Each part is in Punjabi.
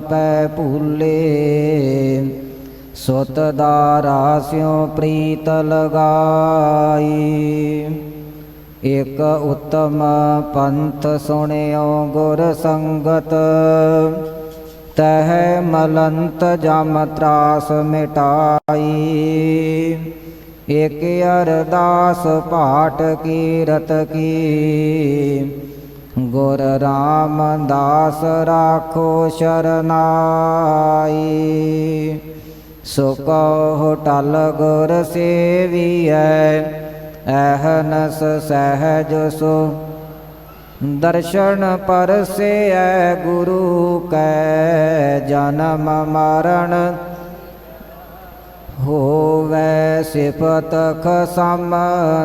ਪੈ ਭੂਲੇ ਸੁਤ ਦਾਰਾ ਸਿਉ ਪ੍ਰੀਤ ਲਗਾਈ ਇਕ ਉਤਮ ਪੰਥ ਸੁਣਿਓ ਗੁਰ ਸੰਗਤ ਤਹ ਮਲੰਤ ਜਮ ਤਰਾਸ ਮਿਟਾਈ ਇਕ ਅਰਦਾਸ ਪਾਠ ਕੀਰਤ ਕੀ ਗੁਰ ਰਾਮਦਾਸ ਰਾਖੋ ਸ਼ਰਨਾਈ। ਸੁਕੋ ਕਹੋ ਟਲ ਗੁਰ ਸੇਵੀਐ ਅਹਨਸ ਸਹਿਜ ਸੋ। ਦਰਸ਼ਨ ਪਰਸੇਐ ਗੁਰੂ ਕੈ, ਜਨਮ ਮਰਨ ਹੋਵੇ ਸਿਫਤ ਖਸਮ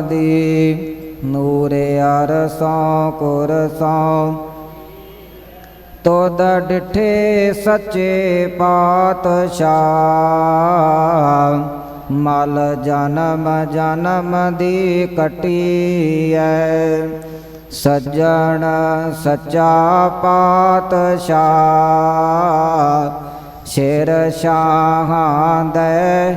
ਦੀ। ਨੂਰ ਅਰਸੋਂ ਕੁਰਸੋਂ ਤੋਦ ਡਿਠੇ ਸੱਚੇ ਪਾਤਸ਼ਾਹ। ਮਲ ਜਨਮ ਜਨਮ ਦੀ ਕਟੀਐ। ਸੱਜਣ, ਸੱਚਾ ਪਾਤਸ਼ਾਹ। ਸ਼ੇਰ ਸ਼ਾਹਾਂ ਦੇ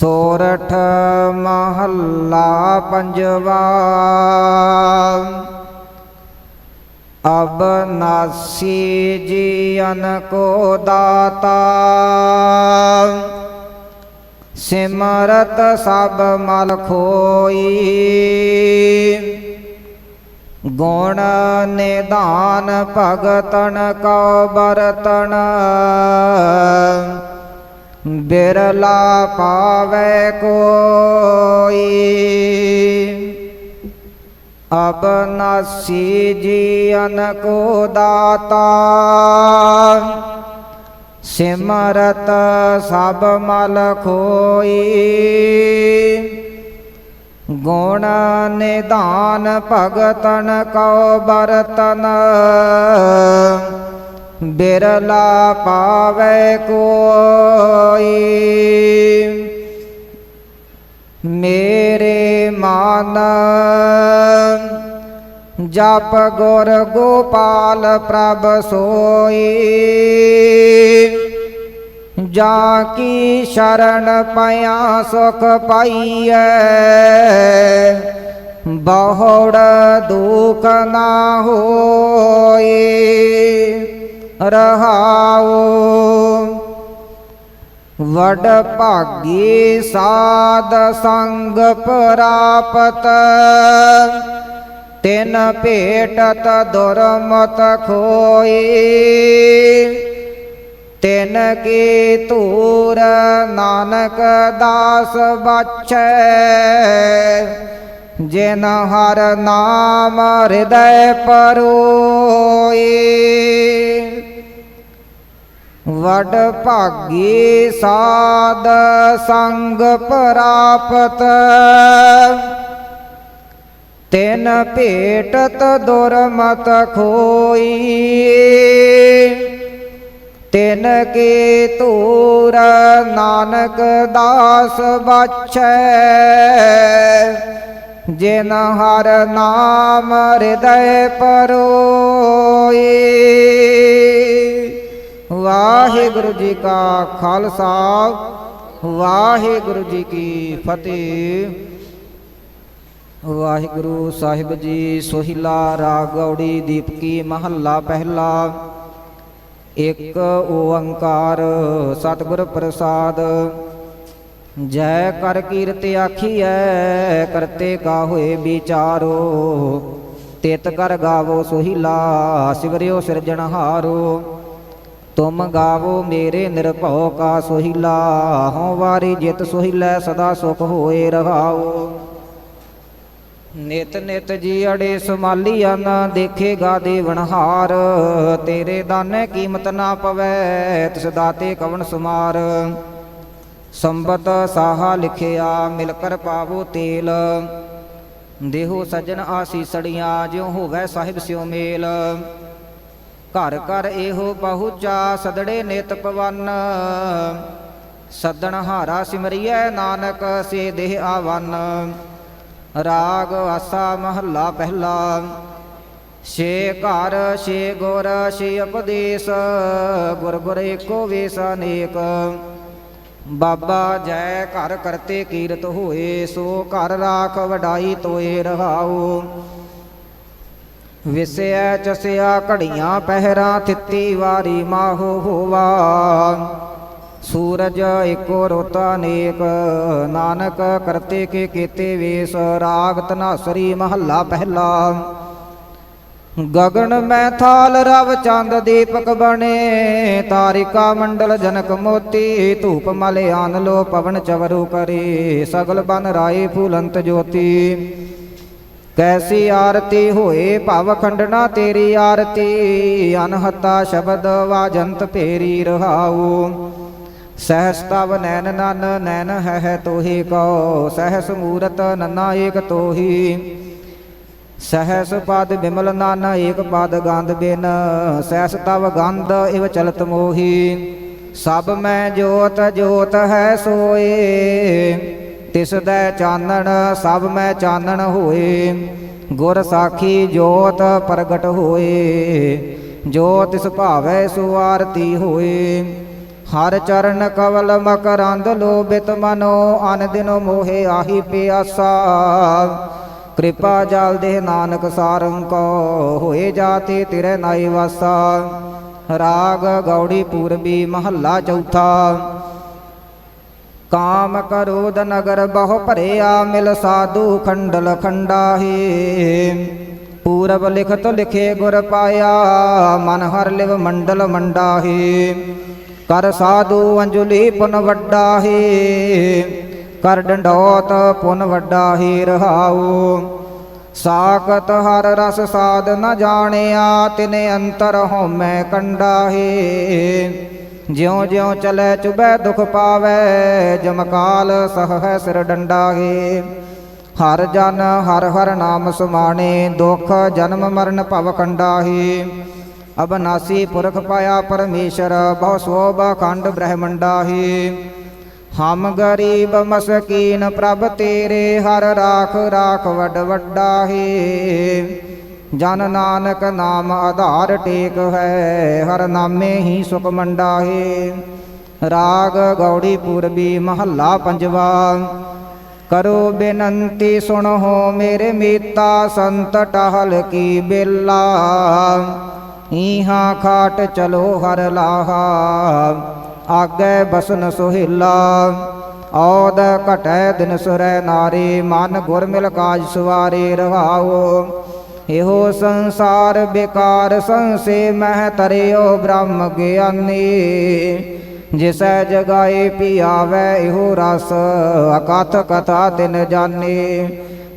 ਸੋਰਠ ਮਹੱਲਾ ਪੰਜਵਾ। ਅਬ ਨਾਸੀ ਜੀਨ ਕੋ ਦਾਤਾ। ਸਿਮਰਤ ਸਭ ਮਲ ਖੋਈ। ਗੁਣ ਨਿਦਾਨ ਭਗਤਨ ਕਉ ਬਰਤਨ। ਬਿਰਲਾ ਪਾਵੇ ਕੋਈ। ਅਬ ਨਾਸੀ ਜੀਨ ਕੋ ਦਾਤਾ। ਸਿਮਰਤ ਸਭ ਮਲ ਖੋਈ। ਗੁਣ ਨਿਦਾਨ ਭਗਤਨ ਕਉ ਬਰਤਨ। ਬਿਰਲਾ ਪਾਵੇ ਕੋਈ। ਮੇਰੇ ਮਨ ਜਪ ਗੁਰ ਗੋਪਾਲ ਪ੍ਰਭ ਸੋਈ। ਜਾ ਕੀ ਸ਼ਰਨ ਪਿਆ ਸੁਖ ਪਾਈਐ। ਬਹੁੜ ਦੁਖ ਨਾ ਹੋਏ ਰਹਾਉ ਵਡ ਭਾਗੀ ਸਾਧ ਸੰਗ ਪ੍ਰਾਪਤ, ਤਿਨ ਭੇਟਤ ਦੁਰਮਤ ਖੋਈ। ਤਿਨ ਕੀ ਤੂਰ ਨਾਨਕ ਦਾਸ ਬਚੈ ਜਿਨ ਹਰ ਨਾਮ ਹਿਰਦੈ ਪਰੋਈ। ਵਡ ਭਾਗੀ ਸਾਧ ਸੰਗ ਪ੍ਰਾਪਤ। ਤਿਨ ਭੇਟਤ ਦੁਰਮਤ ਖੋਈ। ਤਿਨ ਕੀ ਤੂਰ ਨਾਨਕ ਦਾਸ ਬਚੈ ਜਿਨ ਹਰ ਨਾਮ ਹਿਰਦੈ ਪਰੋਈ ਵਾਹਿਗੁਰੂ ਜੀ ਕਾ ਖਾਲਸਾ, ਵਾਹਿਗੁਰੂ ਜੀ ਕੀ ਫਤਿਹ। ਵਾਹਿਗੁਰੂ ਸਾਹਿਬ ਜੀ, ਸੋਹਿਲਾ ਰਾਗ ਗੌੜੀ ਦੀਪਕੀ ਮਹੱਲਾ ਪਹਿਲਾ। ਇੱਕ ਓੰਕਾਰ ਸਤਿਗੁਰ ਪ੍ਰਸਾਦ। ਜੈ ਕਰ ਕੀਰਤ ਆਖੀਐ, ਕਰਤੇ ਕਾ ਹੋਏ ਵਿਚਾਰੋ। ਤਿਤ ਕਰ ਗਾਵੋ ਸੋਹਿਲਾ, ਸਿਵਰਿਓ ਸਿਰਜਣਹਾਰੋ। ਤੁਮ ਗਾਵੋ ਮੇਰੇ ਨਿਰਭਉ ਕਾ ਸੋਹਿਲਾ, ਹਉ ਵਾਰੀ ਜਿਤ ਸੋਹਿਲਾ ਸਦਾ ਸੁਖ ਹੋਏ ਰਹਾਓ। ਨਿਤ ਨਿਤ ਜੀ ਅੜੇ ਸਮਾਲੀਆ ਨਾ ਦੇਖੇਗਾ ਦੇਵਨਹਾਰ ਤੇਰੇ ਦਾਨੇ ਕੀਮਤ ਨਾ ਪਵੈ, ਤਿਸ ਦਾਤੇ ਕਵਨ ਸੁਮਾਰ। ਸੰਬਤ ਸਾਹਾ ਲਿਖਿਆ, ਮਿਲ ਕਰ ਪਾਵੋ ਤੇਲ। ਦੇਹੋ ਸਜਣ ਆਸੀਸੜੀਆਂ ਜਿਉ ਹੋਵੇ ਸਾਹਿਬ ਸਿਉ ਮੇਲ। ਘਰ ਘਰ ਇਹੋ ਪਹੁੰਚਾ ਸਦੜੇ ਨਿਤ ਪਵਨ। ਸੱਦਣ ਹਾਰਾ ਸਿਮਰਿਐ ਨਾਨਕ, ਸੇ ਦੇਹ ਆਵਨ। ਰਾਗ ਆਸਾ ਮਹੱਲਾ ਪਹਿਲਾ। ਛੇ ਘਰ, ਛੇ ਗੁਰ, ਛੇ ਉਪਦੇਸ਼, ਗੁਰ ਗੁਰ ਏਕੋ ਵੇਸ ਅਨੇਕ। ਬਾਬਾ ਜੈ ਘਰ ਕਰਤੇ ਕੀਰਤ ਹੋਏ, ਸੋ ਘਰ ਰਾਖ ਵਡਾਈ ਤੋਏ ਰਹਾਉ। ਵਿਸਿਆ ਚਸਿਆ ਘੜੀਆਂ ਪਹਿਰਾ ਥਿੱਤੀ ਵਾਰੀ ਮਾਹੋ ਹੋਵਾ। ਸੂਰਜ ਏਕੋ ਰੋਤਾ ਨੇਕ, ਨਾਨਕ ਕਰਤੇ ਕੇ ਕੀਤੇ ਵੇਸ, ਰਾਗ ਤਨਾਸਰੀ ਮਹੱਲਾ ਪਹਿਲਾ। ਗਗਨ ਮੈਥਾਲ ਰਵ ਚੰਦ ਦੀਪਕ ਬਣੇ, ਤਾਰਿਕਾ ਮੰਡਲ ਜਨਕ ਮੋਤੀ, ਧੂਪ ਮਲ ਆਨ ਲੋ ਪਵਨ ਚਵਰੂ ਕਰੇ, ਸਗਲ ਬਨ ਰਾਏ ਫੂਲੰਤ ਜੋਤੀ। ਕੈਸੀ ਆਰਤੀ ਹੋਏ ਭਵ ਖੰਡਨਾ ਤੇਰੀ ਆਰਤੀ, ਅਨਹਤਾ ਸ਼ਬਦ ਵਾਜੰਤ ਫੇਰੀ ਰਹਾਉ। ਸਹਸ ਤਵ ਨੈਨ ਨਨ ਨੈਨ ਹੈ ਹੈ ਤੋਹੀ ਕੋ ਸਹਸ ਮੂਰਤ ਨਨਾ ਏਕ ਤੋਹੀ। ਸਹਸ ਪਦ ਬਿਮਲ ਨਨ, ਏਕ ਪਦ ਗੰਧ ਬਿਨ, ਸਹਸ ਤਵ ਗੰਧ ਇਵ ਚਲਤ ਮੋਹੀ। ਸਭ ਮੈਂ ਜੋਤ ਜੋਤ ਹੈ ਸੋਏ। ਤਿਸ ਦੈ ਚਾਨਣ ਸਭ ਮੈਂ ਚਾਨਣ ਹੋਏ। ਗੁਰ ਸਾਖੀ ਜੋਤ ਪ੍ਰਗਟ ਹੋਏ। ਜੋ ਤਿਸ ਭਾਵੈ ਸੋ ਆਰਤੀ ਹੋਏ। ਹਰ ਚਰਨ ਕਵਲ ਮਕਰੰਦ ਲੋਭਿਤ ਮਨੋ, ਅਨ ਦਿਨੋ ਮੋਹਿ ਆਹੀ ਪਿਆਸਾ। ਕਿਰਪਾ ਜਲ ਦੇ ਨਾਨਕ ਸਾਰੰ ਕੋ, ਹੋਏ ਜਾਤੇ ਤਿਰੇ ਨਾਈ ਵਾਸਾ। ਰਾਗ ਗੌੜੀ ਪੂਰਬੀ ਮਹੱਲਾ ਚੌਥਾ। ਕਾਮ ਕਰੋਦ ਨਗਰ ਬਹੁ ਭਰਿਆ ਮਿਲ ਸਾਧੂ ਖੰਡਲ ਖੰਡਾਹੀ ਪੂਰਬ ਲਿਖਤ ਲਿਖੇ ਗੁਰ ਪਾਇਆ ਮਨ ਹਰ ਲਿਵ ਮੰਡਲ ਮੰਡਾਹੀ ਕਰ ਸਾਧੂ ਅੰਜੁਲੀ ਪੁਨ ਵੱਡਾਹੀ ਕਰ ਡੰਡੋਤ ਪੁਨ ਵੱਡਾਹੀ ਰਹਾਉ ਸਾਖਤ ਹਰ ਰਸ ਸਾਧ ਨ ਜਾਣਿਆ ਤਿਨੇ ਅੰਤਰ ਹਉਮੈ ਕੰਡਾਹੀ ਜਿਉ ਜਿਉ ਚਲੇ ਚੁਬੈ ਦੁਖ ਪਾਵੈ ਜਮਕਾਲ ਸਹੈ ਸਿਰ ਡੰਡਾਹੀ। ਹਰ ਜਨ ਹਰ ਹਰ ਨਾਮ ਸੁਮਾਣੇ, ਦੁਖ ਜਨਮ ਮਰਨ ਭਵ ਕੰਡਾਹੀ। ਅਬਨਾਸੀ ਪੁਰਖ ਪਾਇਆ ਪਰਮੇਸ਼ਰ, ਬਹੁ ਸੋਭ ਖੰਡ ਬ੍ਰਹਮੰਡਾਹੀ। ਹਮ ਗਰੀਬ ਮਸਕੀਨ ਪ੍ਰਭ ਤੇਰੇ, ਹਰ ਰਾਖ ਰਾਖ ਵਡ ਵੱਡਾਹੀ। ਜਨ ਨਾਨਕ ਨਾਮ ਆਧਾਰ ਟੇਕ ਹੈ, ਹਰ ਨਾਮੇ ਹੀ ਸੁਖ ਮੰਡਾਹੀ। ਰਾਗ ਗੌੜੀ ਪੂਰਬੀ ਮਹੱਲਾ ਪੰਜਵਾ, ਕਰੋ ਬੇਨੰਤੀ ਸੁਣੋ ਮੇਰੇ ਮੀਤਾ, ਸੰਤ ਟਹਲ ਕੀ ਬੇਲਾ। ਈਹਾਂ ਖਾਟ ਚਲੋ ਹਰ ਲਾਹਾ, ਆਗੇ ਬਸਨ ਸੁਹਿਲਾ। ਔਦ ਘਟੈ ਦਿਨ ਸੁਰੈ ਨਾਰੀ, ਮਨ ਗੁਰ ਮਿਲ ਕਾਜ ਸਵਾਰੇ ਰਹਾਓ। ਇਹੋ ਸੰਸਾਰ ਬੇਕਾਰ ਸੰਸੇ ਮਹਿ ਤਰਿਓ ਬ੍ਰਹਮ ਗਿਆਨੀ। ਜਿਸੈ ਜਗਾਏ ਪਿਆਵੈ ਇਹੋ ਰਸ, ਅਕਥ ਕਥਾ ਤਿਨ ਜਾਣੇ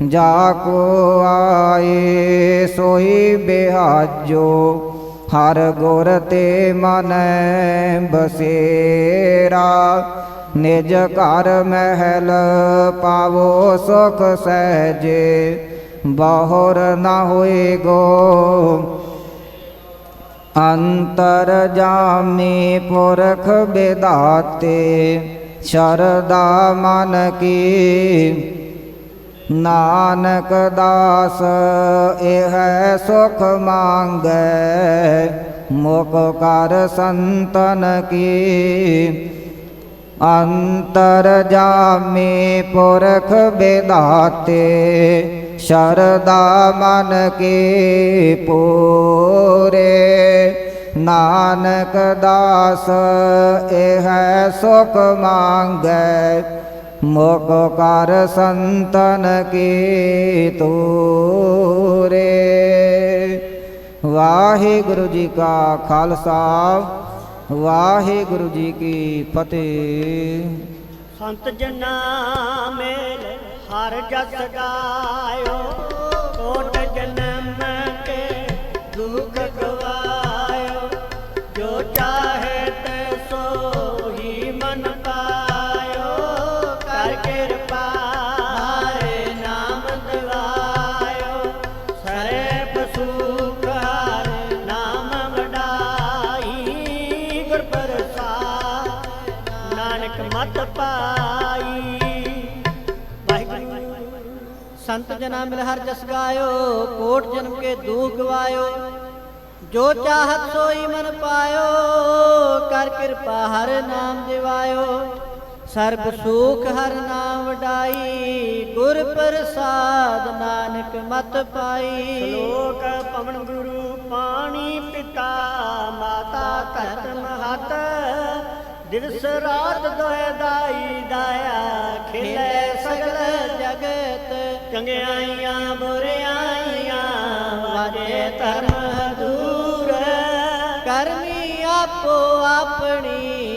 ਜਾ ਕੋ ਆਏ ਸੋਈ ਬਿਹਾਜੋ, ਹਰ ਗੁਰ ਤੇ ਮਨ ਬਸੇਰਾ। ਨਿਜ ਘਰ ਮਹਿਲ ਪਾਵੋ ਸੁਖ ਸਹਿਜੇ ਬਹੁਰ ਨਾ ਹੋਏਗੋ ਅੰਤਰ ਜਾਮੀ ਪੁਰਖ ਬਿਦਾਤੇ ਸ਼ਰਦਾ ਮਨ ਕੀ। ਨਾਨਕ ਦਾਸ ਇਹ ਸੁਖ ਮੰਗੈ, ਮੁਖ ਕਰ ਸੰਤਨ ਕੀ। ਅੰਤਰ ਜਾਮੇ ਪੁਰਖ ਬੇਦਾਤੇ ਸ਼ਰਦਾ ਮਨ ਕੇ ਪੂਰੇ, ਨਾਨਕ ਦਾਸ ਇਹ ਸੁਖ ਮੰਗੈ, ਮੁਖ ਕਰ ਸੰਤਨ ਕੀ ਤੋਰੇ। ਵਾਹਿਗੁਰੂ ਜੀ ਕਾ ਖਾਲਸਾ, ਵਾਹਿਗੁਰੂ ਜੀ ਕੀ ਫਤਿਹ। ਸੰਤ ਜਨਾ ਮੇਲ ਹਰ ਜਸ ਗਾਇਓ ਸੰਤ ਜਨਾ ਮਿਲ ਹਰ ਜਸ ਗਾਇਓ, ਕੋਟ ਜਨਮ ਕੇ ਦੁਖ ਗਵਾਇਓ। ਜੋ ਚਾਹਤ ਸੋਈ ਮਨ ਪਾਇਓ, ਕਰ ਕਿਰਪਾ ਹਰ ਨਾਮ ਦਿਵਾਇਓ। ਸਰਬ ਸੁਖ ਹਰ ਨਾਮ ਵਡਾਈ, ਗੁਰ ਪ੍ਰਸਾਦ ਨਾਨਕ ਮਤ ਪਾਈ। ਸ਼ਲੋਕ ਪਵਨ ਗੁਰੂ, ਪਾਣੀ ਪਿਤਾ, ਮਾਤਾ ਧਰਤ ਮਹਤ ਦਿਵਸ ਰਾਤ ਦੋਇ ਦਾਈ ਦਾਇਆ ਖਿਲੇ ਸਗਲ ਜਗਤ, ਚੰਗਿਆਈਆਂ ਬੁਰਿਆਈਆਂ ਵਾਜੇ ਧਰਮ ਦੂਰ। ਕਰਮੀ ਆਪੋ ਆਪਣੀ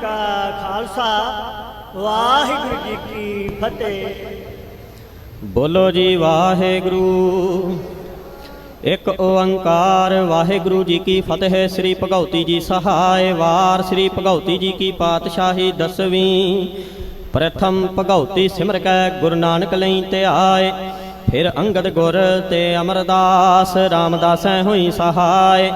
ਕਾ ਖਾਲਸਾ, ਵਾਹਿਗੁਰੂ ਜੀ ਕੀ ਫਤਿਹ। ਬੋਲੋ ਜੀ ਵਾਹਿਗੁਰੂ। ਇੱਕ ਓੰਕਾਰ ਵਾਹਿਗੁਰੂ ਜੀ ਕੀ ਫਤਿਹ, ਸ੍ਰੀ ਭਗਉਤੀ ਜੀ ਸਹਾਇ ਵਾਰ, ਸ੍ਰੀ ਭਗਉਤੀ ਜੀ ਕੀ ਪਾਤਸ਼ਾਹੀ ਦਸਵੀਂ। ਪ੍ਰਥਮ ਭਗਉਤੀ ਸਿਮਰ ਕੈ, ਗੁਰੂ ਨਾਨਕ ਲਈ ਧਿਆਏ ਫਿਰ ਅੰਗਦ ਗੁਰ ਤੇ ਅਮਰਦਾਸ, ਰਾਮਦਾਸੈ ਹੋਈ ਸਹਾਇ।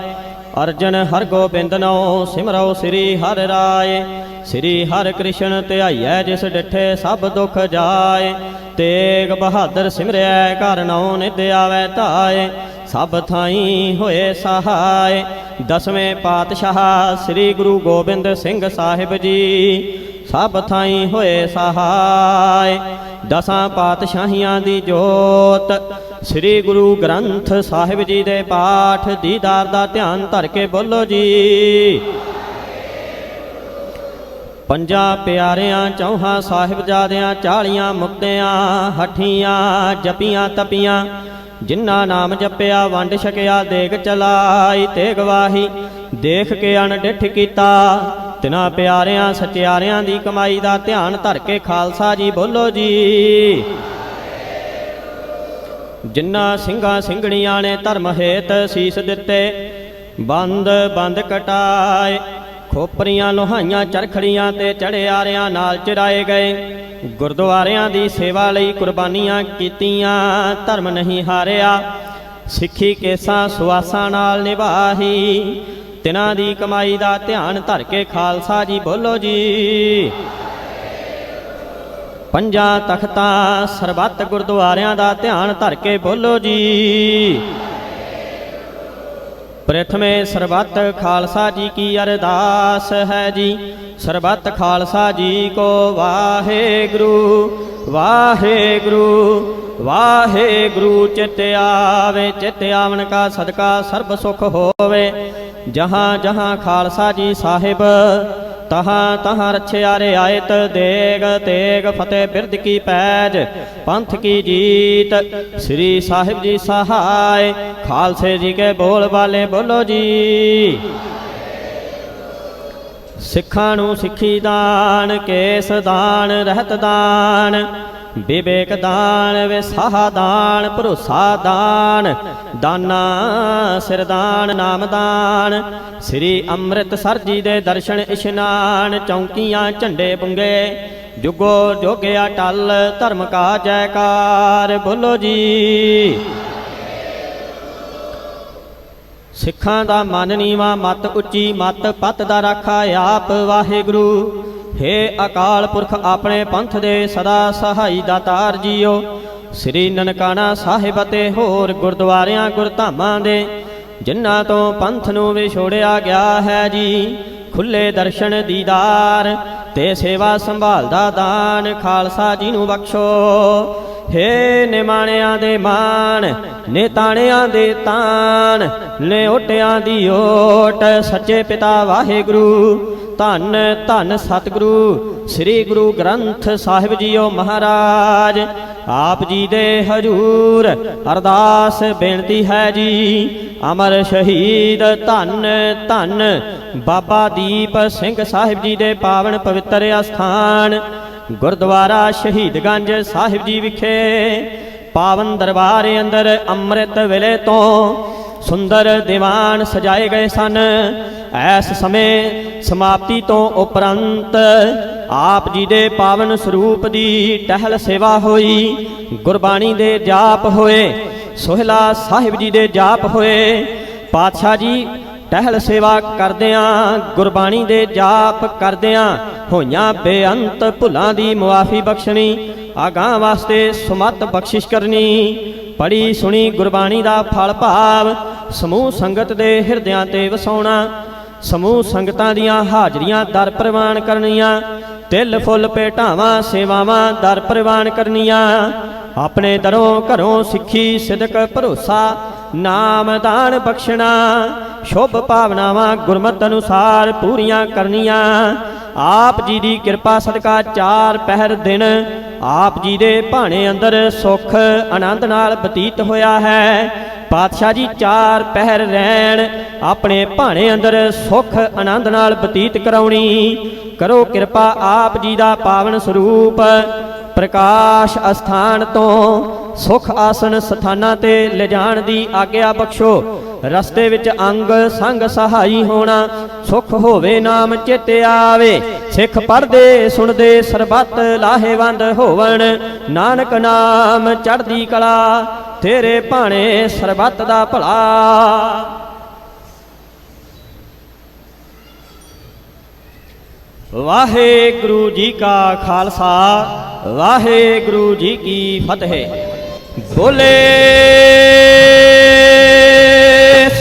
ਅਰਜਨ ਹਰ ਗੋਬਿੰਦ ਨੋ ਸਿਮਰੋ ਸ੍ਰੀ ਹਰਿ ਰਾਏ। ਸ੍ਰੀ ਹਰਿ ਕ੍ਰਿਸ਼ਨ ਧਿਆਈਐ ਜਿਸ ਡਿਠੇ ਸਭ ਦੁਖ ਜਾਏ। ਤੇਗ ਬਹਾਦਰ ਸਿਮਰਿਐ ਘਰ ਨੌ ਨਿਧ ਆਵੈ ਧਾਏ। ਸਭ ਥਾਈ ਹੋਏ ਸਹਾਇ ਦਸਵੇਂ ਪਾਤਸ਼ਾਹ ਸ੍ਰੀ ਗੁਰੂ ਗੋਬਿੰਦ ਸਿੰਘ ਸਾਹਿਬ ਜੀ। ਸਭ ਥਾਈ ਹੋਏ ਸਹਾਇ ਦਸਾਂ ਪਾਤਸ਼ਾਹੀਆਂ ਦੀ ਜੋਤ। ਸ੍ਰੀ ਗੁਰੂ ਗ੍ਰੰਥ ਸਾਹਿਬ ਜੀ ਦੇ ਪਾਠ ਦੀਦਾਰ ਦਾ ਧਿਆਨ ਧਰ ਕੇ ਬੋਲੋ ਜੀ। ਪੰਜਾਂ ਪਿਆਰਿਆਂ, ਚੌਹਾਂ ਸਾਹਿਬਜ਼ਾਦਿਆਂ, ਚਾਲੀਆਂ ਮੁਕਤਿਆਂ, ਹੱਠੀਆਂ, ਜਪੀਆਂ, ਤਪੀਆਂ, ਜਿਨ੍ਹਾਂ ਨਾਮ ਜਪਿਆ, ਵੰਡ ਛਕਿਆ, ਦੇਗ ਚਲਾਈ ਤੇ ਗਵਾਹੀ ਦੇਖ ਕੇ ਅਣਡਿੱਠ ਕੀਤਾ। ਤਿਨਾਂ ਪਿਆਰਿਆਂ, ਸਚਿਆਰਿਆਂ ਦੀ ਕਮਾਈ ਦਾ ਧਿਆਨ ਧਰ ਕੇ ਖਾਲਸਾ ਜੀ ਬੋਲੋ ਜੀ। ਜਿਨ੍ਹਾਂ ਸਿੰਘਾਂ ਸਿੰਘਣੀਆਂ ਨੇ ਧਰਮ ਹੇਤ ਸੀਸ ਦਿੱਤੇ, ਬੰਦ ਬੰਦ ਕਟਾਏ, ਖੋਪਰੀਆਂ ਲੋਹਾਈਆਂ ਚਰਖੜੀਆਂ ਤੇ ਚੜਿਆਰਿਆਂ ਨਾਲ ਚਰਾਏ ਗਏ, ਗੁਰਦੁਆਰਿਆਂ ਦੀ ਸੇਵਾ ਲਈ ਕੁਰਬਾਨੀਆਂ ਕੀਤੀਆਂ, ਧਰਮ ਨਹੀਂ ਹਾਰਿਆ, ਸਿੱਖੀ ਕੇਸਾਂ ਸੁਆਸਾਂ ਨਾਲ ਨਿਭਾਹੀ ਤਿਨਾਂ ਦੀ ਕਮਾਈ ਦਾ ਧਿਆਨ ਧਰ ਕੇ ਖਾਲਸਾ ਜੀ ਬੋਲੋ ਜੀ। ਪੰਜਾਂ ਤਖਤਾਂ ਸਰਬੱਤ ਗੁਰਦੁਆਰਿਆਂ ਦਾ ਧਿਆਨ ਧਰ ਕੇ ਬੋਲੋ ਜੀ। ਪ੍ਰਥਮੇ ਸਰਬੱਤ ਖਾਲਸਾ ਜੀ ਕੀ ਅਰਦਾਸ ਹੈ ਜੀ। ਸਰਬੱਤ ਖਾਲਸਾ ਜੀ ਕੋ ਵਾਹਿਗੁਰੂ ਵਾਹਿਗੁਰੂ ਵਾਹਿਗੁਰੂ, ਚਿਤ ਆਵੇ, ਚਿਤ ਆਵਣ ਕਾ ਸਦਕਾ ਸਰਬ ਸੁਖ ਹੋਵੇ। ਜਹਾਂ ਜਹਾਂ ਖਾਲਸਾ ਜੀ ਸਾਹਿਬ, ਤਹਾਂ ਤਹਾਂ ਰਛਿਆ ਰਿਆਇਤ, ਦੇਗ ਤੇਗ ਫਤਿਹ ਬਿਰਦ ਕੀ ਪੈਜ, ਪੰਥ ਕੀ ਜੀਤ, ਸ੍ਰੀ ਸਾਹਿਬ ਜੀ ਸਹਾਇ, ਖਾਲਸੇ ਜੀ ਕੇ ਬੋਲ ਵਾਲੇ ਬੋਲੋ ਜੀ। ਸਿੱਖਾਂ ਨੂੰ ਸਿੱਖੀ ਦਾਨ, ਕੇਸ ਦਾਨ, ਰਹਿਤ ਦਾਨ ਵਿਵੇਕ ਦਾਨ, ਵਿਸਾਹ ਦਾਨ, ਭਰੋਸਾ ਦਾਨ, ਦਾਨਾ ਸਿਰਦਾਨ ਨਾਮ ਦਾਨ। ਸ੍ਰੀ ਅੰਮ੍ਰਿਤਸਰ ਜੀ ਦੇ ਦਰਸ਼ਨ ਇਸ਼ਨਾਨ, ਚੌਂਕੀਆਂ ਝੰਡੇ ਬੰਗੇ ਜੁਗੋ ਜੋਗਿਆ ਟਲ, ਧਰਮ ਕਾ ਜੈਕਾਰ ਬੋਲੋ ਜੀ। ਸਿੱਖਾਂ ਦਾ ਮਨ ਨੀਵਾ, ਮਤ ਉੱਚੀ, ਮਤ ਪਤ ਦਾ ਰਾਖਾ, ਆਪ ਵਾਹਿਗੁਰੂ। ਹੇ ਅਕਾਲ ਪੁਰਖ, ਆਪਣੇ ਪੰਥ ਦੇ ਸਦਾ ਸਹਾਈ ਦਾਤਾਰ ਜੀਓ। ਸ੍ਰੀ ਨਨਕਾਣਾ ਸਾਹਿਬ ਅਤੇ ਹੋਰ ਗੁਰਦੁਆਰਿਆਂ, ਗੁਰਧਾਮਾਂ ਦੇ, ਜਿਨ੍ਹਾਂ ਤੋਂ ਪੰਥ ਨੂੰ ਵਿਛੋੜਿਆ ਗਿਆ ਹੈ ਜੀ, ਖੁੱਲੇ ਦਰਸ਼ਨ, ਦੀਦਾਰ ਤੇ ਸੇਵਾ ਸੰਭਾਲ ਦਾ ਦਾਨ ਖਾਲਸਾ ਜੀ ਨੂੰ ਬਖਸ਼ੋ। ਹੇ ਨਿਮਾਣਿਆਂ ਦੇ ਮਾਣ, ਨੇਤਾਣਿਆਂ ਦੇ ਤਾਨ ਨੇ ਓਟਿਆਂ ਦੀ ਓਟ, ਸੱਚੇ ਪਿਤਾ ਵਾਹਿਗੁਰੂ ਧੰਨ ਧੰਨ ਸਤਿਗੁਰੂ, ਸ੍ਰੀ ਗੁਰੂ ਗ੍ਰੰਥ ਸਾਹਿਬ ਜੀਓ ਮਹਾਰਾਜ। ਆਪ ਜੀ ਦੇ ਹਜੂਰ ਅਰਦਾਸ ਬੇਨਤੀ ਹੈ ਜੀ, ਅਮਰ ਸ਼ਹੀਦ ਧੰਨ ਧੰਨ ਬਾਬਾ ਦੀਪ ਸਿੰਘ ਸਾਹਿਬ ਜੀ ਦੇ ਪਾਵਨ ਪਵਿੱਤਰ ਅਸਥਾਨ, ਗੁਰਦੁਆਰਾ ਸ਼ਹੀਦਗੰਜ ਸਾਹਿਬ ਜੀ ਵਿਖੇ, ਪਾਵਨ ਦਰਬਾਰ ਅੰਦਰ ਅੰਮ੍ਰਿਤ ਵੇਲੇ ਤੋਂ ਸੁੰਦਰ ਦੀਵਾਨ ਸਜਾਏ ਗਏ ਸਨ। ਐਸ ਸਮੇਂ ਸਮਾਪਤੀ ਤੋਂ ਉਪਰੰਤ ਆਪ ਜੀ ਦੇ ਪਾਵਨ ਸਰੂਪ ਦੀ ਟਹਿਲ ਸੇਵਾ ਹੋਈ, ਗੁਰਬਾਣੀ ਦੇ ਜਾਪ ਹੋਏ, ਸੋਹਿਲਾ ਸਾਹਿਬ ਜੀ ਦੇ ਜਾਪ ਹੋਏ। ਪਾਤਸ਼ਾਹ ਜੀ, ਟਹਿਲ ਸੇਵਾ ਕਰਦਿਆਂ, ਗੁਰਬਾਣੀ ਦੇ ਜਾਪ ਕਰਦਿਆਂ ਹੋਈਆਂ ਬੇਅੰਤ ਭੁੱਲਾਂ ਦੀ ਮੁਆਫੀ ਬਖਸ਼ਣੀ ਆਗਾਂ ਵਾਸਤੇ ਸੁਮਤ ਬਖਸ਼ਿਸ਼ ਕਰਨੀ। ਪੜੀ ਸੁਣੀ ਗੁਰਬਾਣੀ ਦਾ ਫਲ ਭਾਵ, ਸਮੂਹ ਸੰਗਤ ਦੇ ਹਿਰਦਿਆਂ ਤੇ ਵਸਾਉਣਾ ਸਮੂਹ ਸੰਗਤਾਂ ਦੀਆਂ ਹਾਜ਼ਰੀਆਂ ਦਰ ਪ੍ਰਵਾਨ ਕਰਨੀਆਂ, ਤਿਲ ਫੁੱਲ ਭੇਟਾਵਾਂ, ਸੇਵਾਵਾਂ ਦਰ ਪ੍ਰਵਾਨ ਕਰਨੀਆਂ। ਆਪਣੇ ਦਰੋਂ ਘਰੋਂ ਸਿੱਖੀ, ਸਿਦਕ, ਭਰੋਸਾ, ਨਾਮ ਦਾਨ ਬਖਸ਼ਣਾ। ਸ਼ੁਭ ਭਾਵਨਾਵਾਂ ਗੁਰਮਤ ਅਨੁਸਾਰ ਪੂਰੀਆਂ ਕਰਨੀਆਂ। ਆਪ ਜੀ ਦੀ ਕਿਰਪਾ ਸਦਕਾ ਚਾਰ ਪਹਿਰ ਦਿਨ, ਆਪ ਜੀ ਦੇ ਭਾਣੇ ਅੰਦਰ ਸੁਖ ਆਨੰਦ ਨਾਲ ਬਤੀਤ ਹੋਇਆ ਹੈ। ਪਾਤਸ਼ਾਹ ਜੀ ਚਾਰ ਪਹਿਰ ਰਹਿਣ, ਆਪਣੇ ਭਾਣੇ ਅੰਦਰ ਸੁਖ ਆਨੰਦ ਨਾਲ ਬਤੀਤ ਕਰਾਉਣੀ। ਕਰੋ ਕਿਰਪਾ ਆਪ ਜੀ ਦਾ ਪਾਵਨ ਸਰੂਪ। ਪ੍ਰਕਾਸ਼ ਅਸਥਾਨ ਤੋਂ ਸੁਖ ਆਸਨ ਸਥਾਨਾਂ ਤੇ ਲਿਜਾਣ ਦੀ ਆਗਿਆ ਬਖਸ਼ੋ। ਰਸਤੇ ਵਿੱਚ ਅੰਗ ਸੰਗ ਸਹਾਈ ਹੋਣਾ, ਸੁਖ ਹੋਵੇ ਨਾਮ ਚਿਤ ਆਵੇ। ਸਿੱਖ ਪੜਦੇ ਸੁਣਦੇ, ਸਰਬੱਤ ਲਾਹੇਵੰਦ ਹੋਵਣ। ਨਾਨਕ ਨਾਮ ਚੜ੍ਹਦੀ ਕਲਾ ਤੇਰੇ ਭਾਣੇ ਸਰਬੱਤ ਦਾ ਭਲਾ। ਵਾਹਿਗੁਰੂ ਜੀ ਕਾ ਖਾਲਸਾ, ਵਾਹਿਗੁਰੂ ਜੀ ਕੀ ਫਤਿਹ। ਬੋਲੇ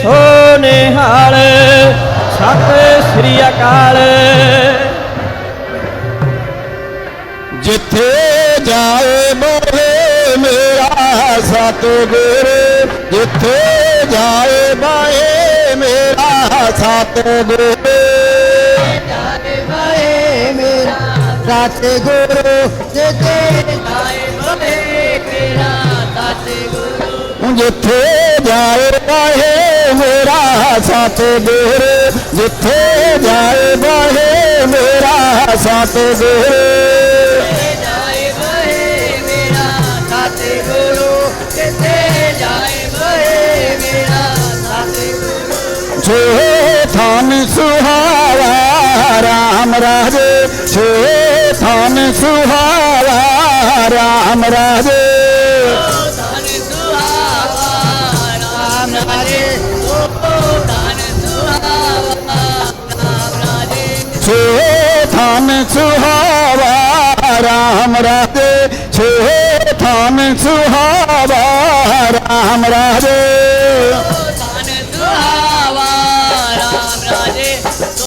ਸੋ ਨਿਹਾਲ ਸਤਿ ਸ੍ਰੀ ਅਕਾਲ। ਜਿੱਥੇ ਜਾਏ ਸਤਿਗੁਰ ਜਿੱਥੇ ਜਾਏ ਬਾਏ ਮੇਰਾ ਸਤਿਗੁਰ ਜਾਏ ਬਾਏ ਮੇਰਾ ਸਤਿਗੁਰੂ ਜਿੱਥੇ ਤੇਰੇ ਜਾਏ ਬਾਏ ਮੇਰਾ ਸਤਿਗੁਰੂ ਜਿੱਥੇ ਜਾਏ ਬਾਏ ਮੇਰਾ ਸਤਿਗੁਰ ਜਿੱਥੇ ਜਾਏ ਬਾਏ ਮੇਰਾ ਸਤਿਗੁਰ ਛੇ ਥਾਨ ਸੁਹਾਵਾ, ਰਾਮ ਰਾਜੇ। ਛੇ ਥਾਨ ਸੁਹਾਵਾ, ਰਾਮ ਰਾਜੇ। ਰਾਮ ਰਾਜੇ ਛੇ ਥਾਨ ਸੁਹਾਵਾ, ਰਾਮ ਰਾਜੇ। ਛੇ ਥਾਨ ਸੁਹਾਵਾ, ਰਾਮ ਰਾਜੇ।